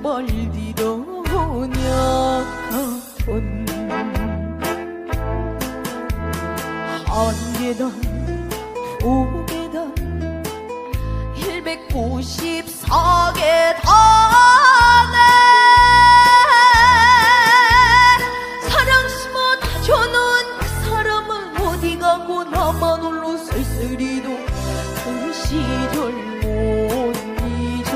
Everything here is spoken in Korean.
멀디로 녀가온 한계단 두계단 194계단에 사랑 심어 다져놓은 그 사람은 어디 가고 나만 홀로 쓸쓸히도 그 시절 못 잊어